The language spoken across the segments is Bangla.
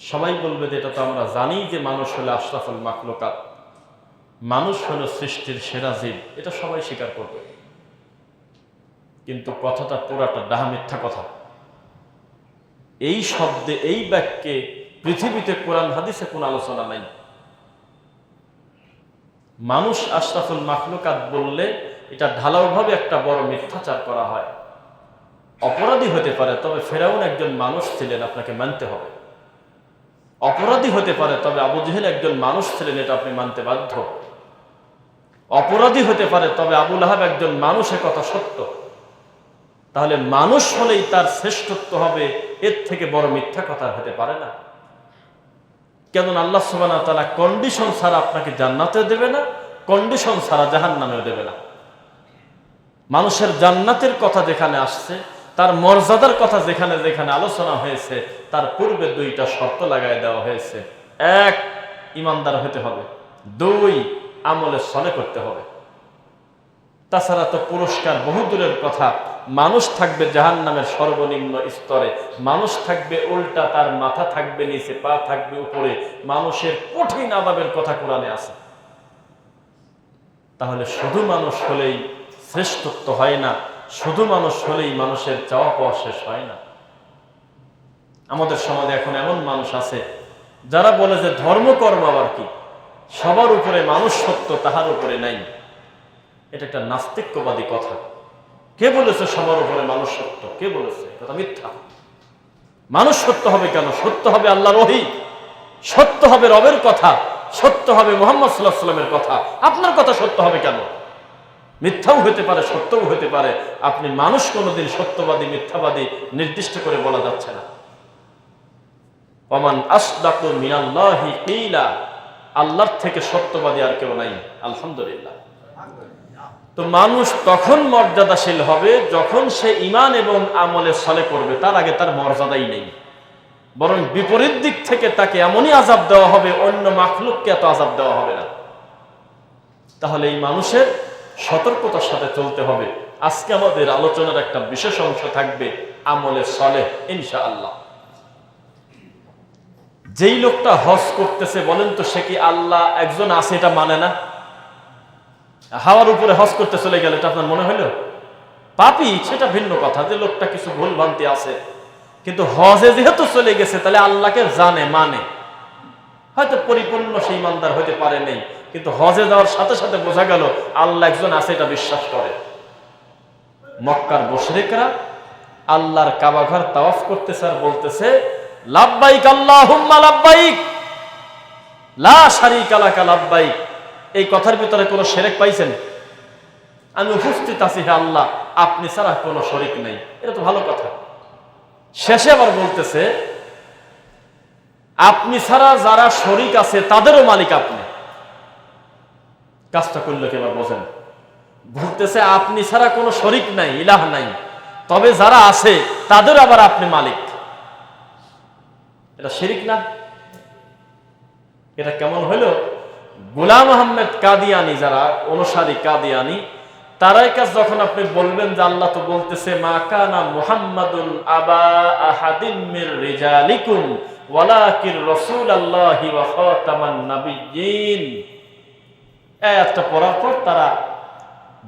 সবাই বলবে যে এটা তো আমরা জানি যে মানুষ হলো আশরাফুল মাকলুকাত মানুষ হলো সৃষ্টির সেরা জীব। এটা সবাই স্বীকার করবে। কিন্তু কথাটা পুরাটা ডাহা মিথ্যা কথা। এই শব্দে, এই বাক্যে পৃথিবীতে কোরআন, হাদিসে কোনো আলোচনা নাই। মানুষ আশরাফুল মাখলুকাত বললে এটা ঢালাওভাবে একটা বড় মিথ্যাচার করা হয়। অপরাধী হতে পারে, তবে ফেরাউন একজন মানুষ ছিলেন, আপনাকে মানতে হবে। অপরাধী হতে পারে, তবে আবু জেহেল একজন মানুষ ছিলেন, এটা আপনি মানতে বাধ্য। অপরাধী হতে পারে, তবে আবুল আহাব একজন মানুষের কথা সত্য। তাহলে মানুষ হলেই তার শ্রেষ্ঠত্ব হবে, এর থেকে বড় মিথ্যা কথা হতে পারে না। কেন আল্লাহ সুবানা তারা কন্ডিশন ছাড়া আপনাকে জান্নাতে দেবে না কন্ডিশন ছাড়া জাহান দেবে না। মানুষের জান্নাতের কথা যেখানে আসছে তার মর্যাদার কথা যেখানে যেখানে আলোচনা হয়েছে, তার পূর্বে দুইটা শর্ত লাগাই দেওয়া হয়েছে। এক, ইমানদার হতে হবে। দুই, আমলে সলে করতে হবে। তাছাড়া তো পুরস্কার বহু দূরের কথা। মানুষ থাকবে জাহান নামের সর্বনিম্ন স্তরে। মানুষ থাকবে উল্টা, তার মাথা থাকবে নিচে, পা থাকবে উপরে। মানুষের কঠিন আদাবের কথা কোরআনে আছে। তাহলে শুধু মানুষ হলেই শ্রেষ্ঠত্ব হয় না। শুধু মানুষ হলেই মানুষের চাওয়া পাওয়া শেষ হয় না। আমাদের সমাজে এখন এমন মানুষ আছে, যারা বলে যে ধর্মকর্ম আবার কি? সবার উপরে মানুষ সত্য তাহার উপরে নাই। এটা একটা নাস্তিক্যবাদী কথা। কে বলেছে সবার উপরে মানুষ সত্য কে বলেছে? কথা মিথ্যা। মানুষ সত্য হবে কেন? সত্য হবে আল্লাহ রহি সত্য হবে রবের কথা। সত্য হবে মোহাম্মদ সাল্লাহ সাল্লামের কথা। আপনার কথা সত্য হবে কেন? মিথ্যাও হতে পারে, সত্যও হতে পারে। আপনি মানুষ কোনোদিন সত্যবাদী, মিথ্যাবাদী নির্দিষ্ট করে বলা যাচ্ছে না। অমান আসদাকু মিনাল্লাহি কিলা। আল্লাহর থেকে সত্যবাদী আর কেউ নাই, আলহামদুলিল্লাহ। তো মানুষ তখন মর্যাদাশীল হবে যখন সে ইমান এবং আমলে সলে করবে, তার আগে তার মর্যাদাই নেই। বরং বিপরীত দিক থেকে তাকে এমনই আজাব দেওয়া হবে, অন্য মাখলুককে এত আজাব দেওয়া হবে না। তাহলে এই মানুষের সতর্কতার সাথে চলতে হবে। আজকে আমাদের আলোচনার একটা বিশেষ অংশ থাকবে আমলে সলে ইনশা আল্লাহ যেই লোকটা হজ করতেছে, বলেন তো সে কি আল্লাহ একজন আছে, এটা মানে না? হাওয়ার উপরে হজ করতে চলে গেলে, এটা আপনার মনে হইল? পাপি, সেটা ভিন্ন কথা, যে লোকটা কিছু ভুল ভ্রান্তি আছে। কিন্তু হজে যেহেতু চলে গেছে, তাহলে আল্লাহকে জানে মানে। হয়তো পরিপূর্ণ সেই ইমানদার হতে পারে নেই, কিন্তু হজে যাওয়ার সাথে সাথে বোঝা গেল, আল্লাহ একজন আছে, এটা বিশ্বাস করে। মক্কার বসরেকরা আল্লাহর কাবাঘর তাওয়াফ করতেছে আর বলতেছে লাভবাইক আল্লাহ লাভবাইক লা শারিক আলাকা লাভবাইক এই কথার ভিতরে কোনো সেরেক পাইছেন? আমি উপস্থিত আছি, হে আল্লাহ, আপনি ছাড়া কোনো শরিক নেই। এটা তো ভালো কথা। শেষে আবার বলতেছে আপনি ছাড়া যারা শরিক আছে, তাদেরও মালিক আপনি। কাজটা করলে এবার বোঝেন? বলতেছে, আপনি ছাড়া কোনো শরিক নাই, ইলাহ নাই। তবে যারা আছে, তাদের আবার আপনি মালিক। এটা শিরিক না? এটা কেমন হইল? গুলাম আহমেদ কাদিয়ানি, যারা অনুসারী কাদিয়ানি তারাই কাজ যখন আপনি বলবেন যে আল্লাহ তো বলতেছে, মা কানা মুহাম্মাদুন আবা আহাদিন মির রিজালিকুম, ওয়ালাকির রাসূলুল্লাহি ওয়া খাতামান নাবিয়্যিন। একটা পড়ার পর তারা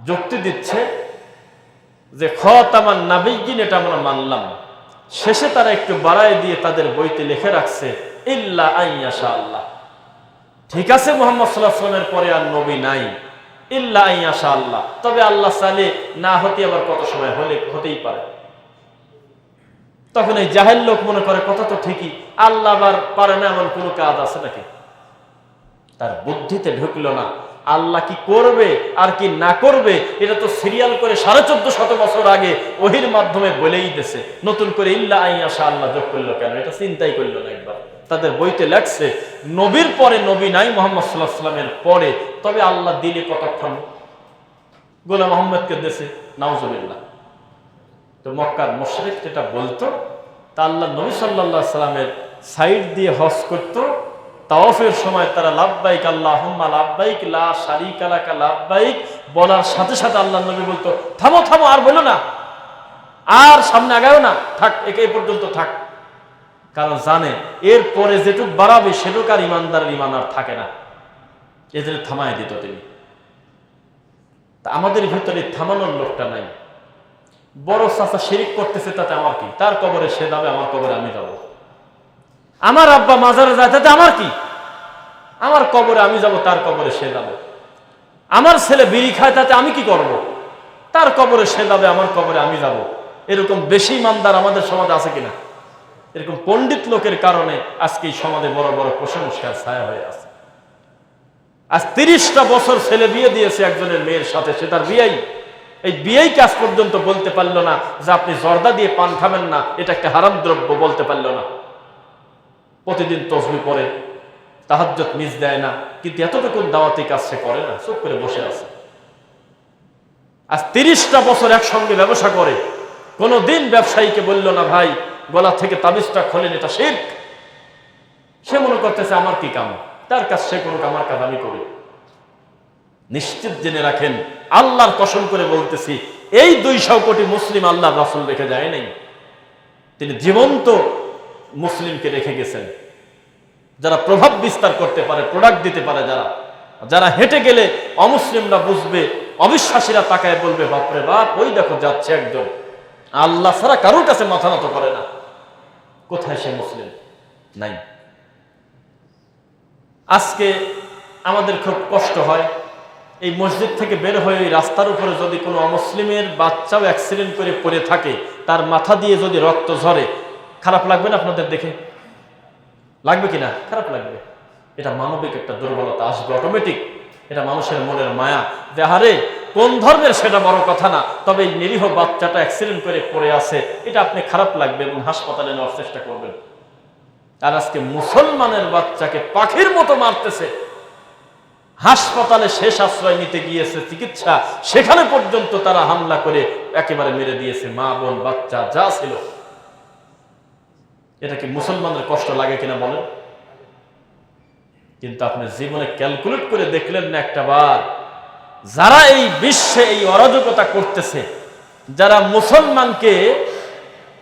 যুক্তি দিচ্ছে যে, খতামান নাবিয়্যিন, এটা আমরা মানলাম। শেষে তারা একটু বাড়ায় দিয়ে তাদের বইতে লিখে রাখছে, ইল্লা আইয়াশা আল্লাহ। ঠিক আছে, মোহাম্মদ সাল্লাহ সাল্লামের পরে আর নবী নাই। ইল্লা আইয়াশা আল্লাহ তবে আল্লাহ চালে না হতে আবার কত সময় হলে, হতেই পারে। তখন এই জাহেল লোক মনে করে, কথা তো ঠিকই, আল্লাহ আবার পারে না এমন কোনো কাজ আছে নাকি? তার বুদ্ধিতে ঢুকলো না। আল্লাহ কি করবে আর কি না করবে, এটা তো সিরিয়াল করে সাড়ে চোদ্দ শত বছর আগে ওহির মাধ্যমে বলেই দিছে। নতুন করে ইল্লা আইয়াশা আল্লাহ যোগ করল কেন? এটা চিন্তাই করল না একবার। তাদের বইতে লেখছে, নবীর পরে নবী নাই মোহাম্মদ সাল্লাহ সাল্লামের পরে তবে আল্লাহ দিলে কতক্ষণ? গোলাম মোহাম্মদকে দেশে, নাউজুবিল্লাহ। তো মক্কার মোশরেক যেটা বলতো, তা আল্লাহ নবী সাল্লাহ সাল্লামের সাইড দিয়ে হজ করত। তাওয়াফের সময় তারা লাভবাইক আল্লাহ হুম্মা লাভবাইক লা শারিক আলাকা লাভবাইক বলার সাথে সাথে আল্লাহ নবী বলতো, থামো থামো, আর বলো না। আর সামনে আগাও না। থাক, একে পর্যন্ত থাক। কারণ জানে, এরপরে যেটুক বাড়াবে, সেটুক আর ইমানদারের ইমান আর থাকে না। এদের থামায় দিত তিনি। আমাদের ভিতরে থামানোর লোকটা নাই। বড় চাচা শিরিক করতেছে তাতে আমার কি? তার কবরে সে যাবে, আমার কবরে আমি যাব। আমার আব্বা মাজারে যায়, তাতে আমার কি? আমার কবরে আমি যাব, তার কবরে সে যাবে। আমার ছেলে বিড়ি খায়, তাতে আমি কি করব? তার কবরে সে যাবে, আমার কবরে আমি যাব। এরকম বেশি ইমানদার আমাদের সমাজে আছে কিনা? এরকম পণ্ডিত লোকের কারণে আজকে এই সমাজে বড় বড় কুসংস্কার ছায়া হয়ে আছে। আজ তিরিশটা বছর ছেলে বিয়ে দিয়েছে একজনের মেয়ের সাথে, সে তার বিয়েই। এই বিয়েই কাজ পর্যন্ত বলতে পারল না যে আপনি জর্দা দিয়ে পান খাবেন না, এটা একটা হারাম দ্রব্য বলতে পারল না। প্রতিদিন তসবি পরে তাহাজ্জত মিস দেয় না, কিন্তু এতটুকু দাওয়াতি কাজ সে করে না, চুপ করে বসে আছে। আজ তিরিশটা বছর একসঙ্গে ব্যবসা করে কোনো দিন ব্যবসায়ীকে বলল না, ভাই, গলা থেকে তাবিজটা খোলেন, এটা শেখ সে মনে করতেছে, আমার কি কাম? তার কাজ সে করুক আমার কাজ আমি করি। নিশ্চিত জেনে রাখেন, আল্লাহর কসম করে বলতেছি, এই দুইশো কোটি মুসলিম আল্লাহ রাসুল রেখে যায় নাই। তিনি জীবন্ত মুসলিমকে রেখে গেছেন। যারা প্রভাব বিস্তার করতে পারে প্রোডাক্ট দিতে পারে যারা যারা হেঁটে গেলে অমুসলিমরা বুঝবে, অবিশ্বাসীরা তাকায় বলবে, বাপরে বাপ, ওই দেখো যাচ্ছে একজন। আল্লাহ ছাড়া কারোর কাছে মাথা নত করে না। কোথায় সে মুসলিম? নাই। আজকে আমাদের খুব কষ্ট হয়। এই মসজিদ থেকে বের হয়ে ওই রাস্তার উপরে যদি কোনো অমুসলিমের বাচ্চাও অ্যাক্সিডেন্ট করে পড়ে থাকে, তার মাথা দিয়ে যদি রক্ত ঝরে, খারাপ লাগবে না আপনাদের দেখে? লাগবে কি না? খারাপ লাগবে। এটা মানবিক একটা দুর্বলতা, আসবে অটোমেটিক এটা মানুষের মনের মায়া। যে হারে কোন ধর্মের সেটা বড় কথা না, তবে এই নিরীহ বাচ্চাটা অ্যাক্সিডেন্ট করে পড়ে আছে, এটা আপনি খারাপ লাগবে এবং হাসপাতালে নেওয়ার চেষ্টা করবেন। আর আজকে মুসলমানের বাচ্চাকে পাখির মতো মারতেছে। হাসপাতালে শেষ আশ্রয় নিতে গিয়েছে, চিকিৎসা সেখানে পর্যন্ত তারা হামলা করে একেবারে মেরে দিয়েছে মা, বোন, বাচ্চা, যা ছিল। এটা কি মুসলমানের কষ্ট লাগে কিনা বলেন? কিন্তু আপনি জীবনে ক্যালকুলেট করে দেখলেন না একটা বার, যারা এই বিশ্বে এই অরাজকতা করতেছে, যারা মুসলমানকে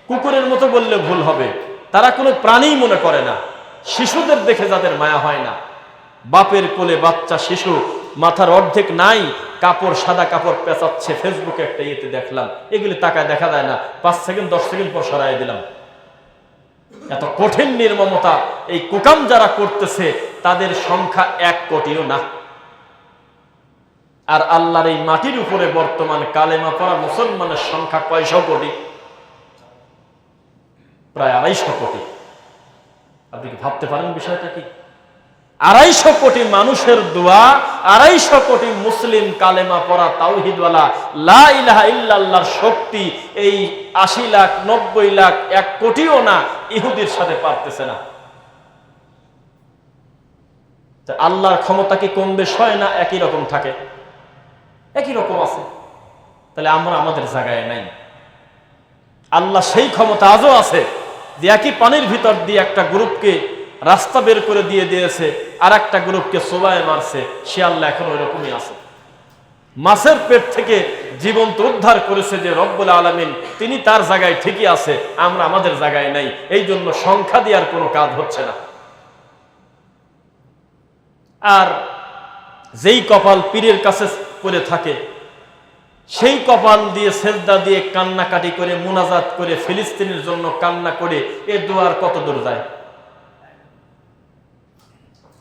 কুকুরের মতো বললে ভুল হবে। তারা কোনো প্রাণী মনে করে না। শিশুদের দেখে যাদের মায়া হয় না। বাপের কোলে বাচ্চা, শিশু, মাথার অর্ধেক নাই, কাপড় সাদা কাপড় পেঁচাচ্ছে, ফেসবুকে একটা ইয়েতে দেখলাম। এগুলি টাকায় দেখা যায় না। পাঁচ সেকেন্ড, দশ সেকেন্ড পর সরাই দিলাম। এত কঠিন নির্মমতা, এই কুকাম যারা করতেছে, তাদের সংখ্যা এক কোটিও না। আর আল্লাহর এই মাটির উপরে বর্তমান কালেমা পড়া মুসলমানের সংখ্যা কয়শো কোটি? প্রায় আড়াইশো কোটি। আপনি কি ভাবতে পারেন বিষয়টা কি? আড়াইশো কোটি মানুষের দোয়া, আড়াইশো কোটি মুসলিম কালেমা পড়া তাওহিদওয়ালা, লা ইলাহা শক্তি এই আশি লাখ, নব্বই লাখ, এক কোটিও না ইহুদির সাথে পারতেছে না। আল্লাহর ক্ষমতা কি কম বেশ হয় না একই রকম থাকে? একই রকম আছে। তাহলে আমরা আমাদের জায়গায় নাই। আল্লাহ সেই ক্ষমতা আজও আছে। যে একই পানির ভিতর দিয়ে একটা গ্রুপকে রাস্তা বের করে দিয়ে দিয়েছে আর একটা গ্রুপকে সোবায় মারছে, সে আল্লাহ এখন ওই রকমই আছে। মাছের পেট থেকে জীবন্ত উদ্ধার করেছে যে রব্বুল আলমিন, তিনি তার জায়গায় ঠিকই আছে, আমরা আমাদের জায়গায় নাই, এই জন্য সংখ্যা দেওয়ার কোনো কাজ হচ্ছে না। আর যেই কপাল পীরের কাছে পড়ে থাকে সেই কপাল দিয়ে সেজদা দিয়ে কান্নাকাটি করে, মোনাজাত করে, ফিলিস্তিনের জন্য কান্না করে এ দোয়ার কত দূর যায়?